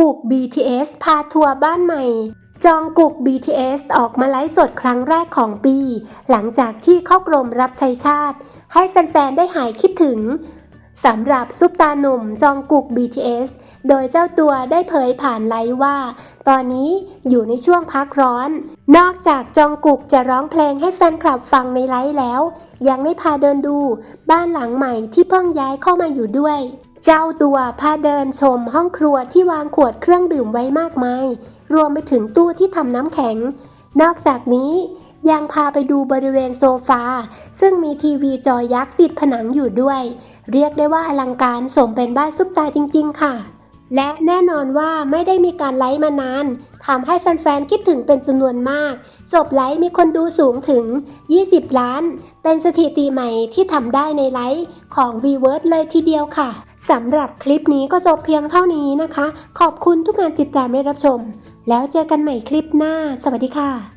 ก BTS พาทัวร์บ้านใหม่ จองกุก BTS ออกมาไลฟ์สดครั้งแรกของปี หลังจากที่เข้ากรมรับใช้ชาติ ให้แฟนๆ ได้หายคิดถึงสำหรับซุปตาหนุ่มจองกุก BTS โดยเจ้าตัวได้เผยผ่านไลฟ์ว่า ตอนนี้อยู่ในช่วงพักร้อน นอกจากจองกุกจะร้องเพลงให้แฟนคลับฟังในไลฟ์แล้ว ยังได้พาเดินดู บ้านหลังใหม่ที่เพิ่งย้ายเข้ามาอยู่ด้วย เจ้าตัวพาเดินชมห้องครัวที่วางขวดเครื่องดื่มไว้มากมาย รวมไปถึงตู้ที่ทำน้ำแข็ง นอกจากนี้ยังพาไปดูบริเวณโซฟา ซึ่งมีทีวีจอยักษ์ติดผนังอยู่ด้วย เรียกได้ว่าอลังการสมเป็นบ้านซุปตาจริง ๆ ค่ะ และแน่นอนว่าไม่ได้มีการไลฟ์มานานทำให้แฟนๆ คิดถึงเป็นจำนวนมาก จบไลฟ์มีคนดูสูงถึง 20 ล้าน เป็นสถิติใหม่ที่ทำได้ในไลฟ์ของ v v e r s เลยทีเดียวค่ะสำหรับคลิปนี้ก็จบเพียงเท่านี้นะคะ ขอบคุณทุกการติดตามและรับชม แล้วเจอกันใหม่คลิปหน้า สวัสดีค่ะ